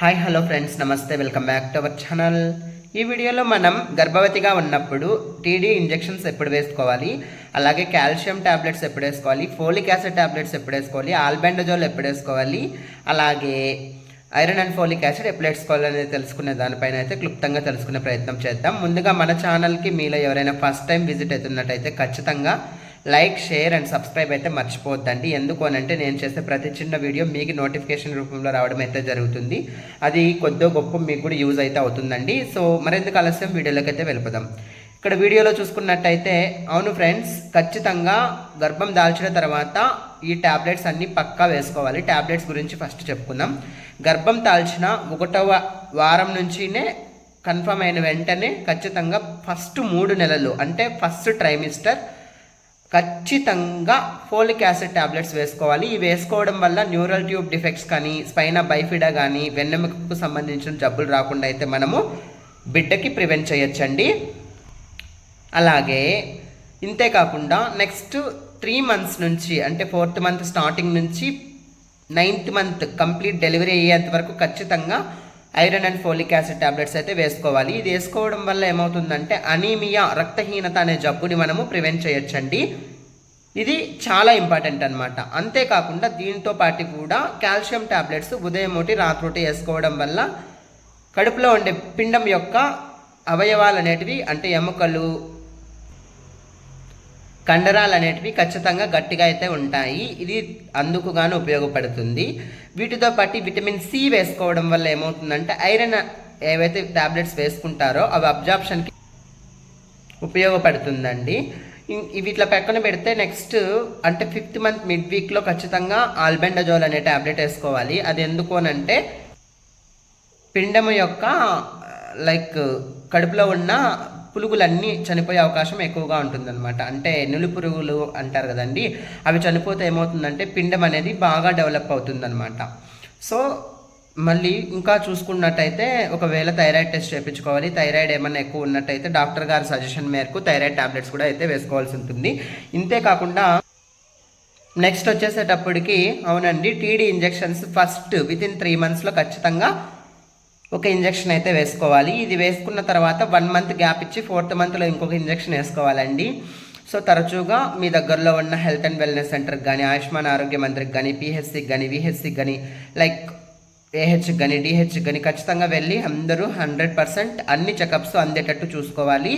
Hi hello friends నమస్తే welcome back to our channel ఈ వీడియోలో మనం గర్భవతిగా ఉన్నప్పుడు టీడీ ఇంజెక్షన్స్ ఎప్పుడు వేసుకోవాలి? అలాగే కాల్షియం టాబ్లెట్స్ ఎప్పుడు వేసుకోవాలి? ఫోలిక్ యాసిడ్ టాబ్లెట్స్ ఎప్పుడు వేసుకోవాలి? ఆల్బెండజోల్ ఎప్పుడు వేసుకోవాలి? అలాగే ఐరన్ అండ్ ఫోలిక్ యాసిడ్ ఎప్పుడు వేసుకోవాలి అనేది తెలుసుకునే దానిపైన అయితే క్లుప్తంగా తెలుసుకునే ప్రయత్నం చేద్దాం. ముందుగా మన ఛానల్కి మీలో ఎవరైనా ఫస్ట్ టైం విజిట్ అవుతున్నట్టయితే ఖచ్చితంగా లైక్ షేర్ అండ్ సబ్స్క్రైబ్ అయితే మర్చిపోద్దండి ఎందుకు అని అంటే నేను చేసే ప్రతి చిన్న వీడియో మీకు నోటిఫికేషన్ రూపంలో రావడం అయితే జరుగుతుంది. అది కొద్దో గొప్ప మీకు కూడా యూజ్ అయితే అవుతుందండి. సో మరెందుకు ఆలస్యం? వీడియోలోకి అయితే వెళ్ళిపోదాం. ఇక్కడ వీడియోలో చూసుకున్నట్టయితే అవును ఫ్రెండ్స్ ఖచ్చితంగా గర్భం దాల్చిన తర్వాత ఈ ట్యాబ్లెట్స్ అన్నీ పక్కా వేసుకోవాలి. ట్యాబ్లెట్స్ గురించి ఫస్ట్ చెప్పుకుందాం. గర్భం దాల్చిన ఒకటవ వారం నుంచినే కన్ఫర్మ్ అయిన వెంటనే ఖచ్చితంగా ఫస్ట్ మూడు నెలలు అంటే ఫస్ట్ ట్రైమిస్టర్ ఖచ్చితంగా ఫోలిక్ యాసిడ్ టాబ్లెట్స్ వేసుకోవాలి. ఇవి వేసుకోవడం వల్ల న్యూరల్ ట్యూబ్ డిఫెక్ట్స్ కానీ స్పైన బైఫిడా కానీ వెన్నెముకకు సంబంధించిన జబ్బులు రాకుండా అయితే మనము బిడ్డకి ప్రివెంట్ చేయొచ్చండి. అలాగే ఇంతే కాకుండా నెక్స్ట్ త్రీ మంత్స్ నుంచి అంటే ఫోర్త్ మంత్ స్టార్టింగ్ నుంచి నైన్త్ మంత్ కంప్లీట్ డెలివరీ అయ్యేంత వరకు ఖచ్చితంగా iron and folic acid tablets అయితే వేసుకోవాలి. ఇది వేసుకోవడం వల్ల ఏమవుతుందంటే అనీమియా రక్తహీనత అనే జబ్బుని మనము ప్రివెంట్ చేయొచ్చండి. ఇది చాలా ఇంపార్టెంట్ అనమాట అంతేకాకుండా దీంతో పాటు కూడా కాల్షియం టాబ్లెట్స్ ఉదయం ఒకటి రాత్రి వేసుకోవడం వల్ల కడుపులో ఉండే పిండం యొక్క అవయవాలు అనేటివి అంటే ఎముకలు కండరాలు అనేటివి ఖచ్చితంగా గట్టిగా అయితే ఉంటాయి. ఇది అందుకు గాను ఉపయోగపడుతుంది. వీటితో పాటు విటమిన్ సి వేసుకోవడం వల్ల ఏమవుతుందంటే ఐరన్ ఏవైతే టాబ్లెట్స్ వేసుకుంటారో అవి అబ్జార్ప్షన్కి ఉపయోగపడుతుందండి. వీటిలో ఇవి ఇట్లా పక్కన పెడితే నెక్స్ట్ అంటే ఫిఫ్త్ మంత్ మిడ్ వీక్లో ఖచ్చితంగా ఆల్బెండజోల్ అనే టాబ్లెట్ వేసుకోవాలి. అది ఎందుకు అని అంటే పిండము యొక్క లైక్ కడుపులో ఉన్న పురుగులన్నీ చనిపోయే అవకాశం ఎక్కువగా ఉంటుందన్నమాట. అంటే నులి పురుగులు అంటారు కదండి అవి చనిపోతే ఏమవుతుందంటే పిండం అనేది బాగా డెవలప్ అవుతుందన్నమాట. సో మళ్ళీ ఇంకా చూసుకున్నట్టయితే ఒకవేళ థైరాయిడ్ టెస్ట్ చేయించుకోవాలి. థైరాయిడ్ ఏమైనా ఎక్కువ ఉన్నట్టయితే డాక్టర్ గారి సజెషన్ మేరకు థైరాయిడ్ టాబ్లెట్స్ కూడా అయితే వేసుకోవాల్సి ఉంటుంది. ఇంతే కాకుండా నెక్స్ట్ వచ్చేసేటప్పటికి అవునండి TD injections first with in three మంత్స్లో ఖచ్చితంగా ఒక ఇంజెక్షన్ అయితే వేసుకోవాలి. ఇది వేసుకున్న తర్వాత వన్ మంత్ గ్యాప్ ఇచ్చి ఫోర్త్ మంత్లో ఇంకొక ఇంజెక్షన్ వేసుకోవాలండి. సో తరచుగా మీ దగ్గరలో ఉన్న హెల్త్ అండ్ వెల్నెస్ సెంటర్కి కానీ ఆయుష్మాన్ ఆరోగ్య మంత్రికి కానీ పిహెచ్సికి కానీ విహెచ్సికి కానీ లైక్ ఏహెచ్కి కానీ డిహెచ్కి కానీ ఖచ్చితంగా వెళ్ళి అందరూ హండ్రెడ్ పర్సెంట్ అన్ని చెకప్స్ అందేటట్టు చూసుకోవాలి.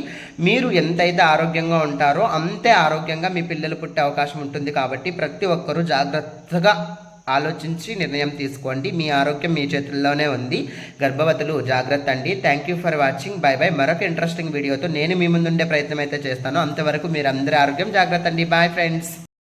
మీరు ఎంతైతే ఆరోగ్యంగా ఉంటారో అంతే ఆరోగ్యంగా మీ పిల్లలు పుట్టే అవకాశం ఉంటుంది కాబట్టి ప్రతి ఒక్కరూ జాగ్రత్తగా ఆలోచించి నిర్ణయం తీసుకోండి. మీ ఆరోగ్యం మీ చేతుల్లోనే ఉంది. గర్భవతులు జాగ్రత్త అండి. Thank you for watching bye bye మరొక ఇంట్రెస్టింగ్ వీడియోతో నేను మీ ముందుండే ప్రయత్నం అయితే చేస్తాను. అంతవరకు మీరు అందరి ఆరోగ్యం జాగ్రత్త అండి. Bye friends